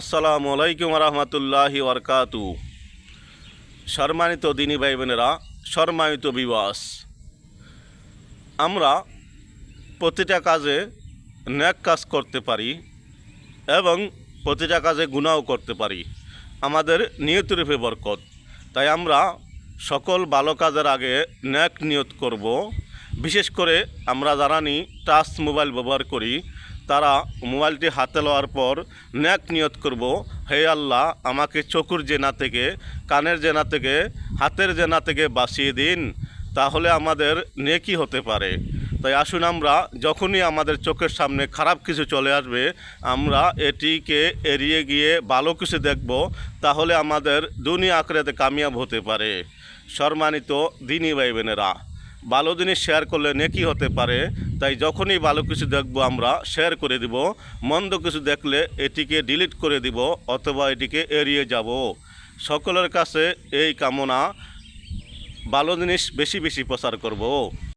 আসসালামু আলাইকুম রহমতুল্লাহি ওয়ারকাতু সম্মানিত দিনী ভাই বোনেরা সম্মানিত বিবাস। আমরা প্রতিটা কাজে ন্যাক কাজ করতে পারি এবং প্রতিটা কাজে গুণাও করতে পারি। আমাদের নিয়তের উপরে বরকত। তাই আমরা সকল ভালো কাজের আগে ন্যাক নিয়ত করব। বিশেষ করে আমরা যারা নি, টাচ মোবাইল ব্যবহার করি তারা মোবাইলটি হাতে লওয়ার পর ন্যাক নিয়ত করব, হে আল্লাহ, আমাকে চকুর জেনা থেকে, কানের জেনা থেকে, হাতের জেনা থেকে বাঁচিয়ে দিন, তাহলে আমাদের নেকি হতে পারে। তাই আসুন আমরা, যখনই আমাদের চোখের সামনে খারাপ কিছু চলে আসবে, আমরা এটিকে এড়িয়ে গিয়ে ভালো কিছু দেখব, তাহলে আমাদের দুনিয়া আখড়াতে কামিয়াব হতে পারে। সম্মানিত দিনী ভাই বোনেরা ভালো জিনিস শেয়ার করলে নেকি হতে পারে। তাই যখনই ভালো কিছু দেখব আমরা শেয়ার করে দিব। মন্দ কিছু দেখলে এটিকে ডিলিট করে দিব অথবা এটিকে এড়িয়ে যাব। সকলের কাছে এই কামনা। ভালো জিনিস বেশি বেশি প্রচার করব।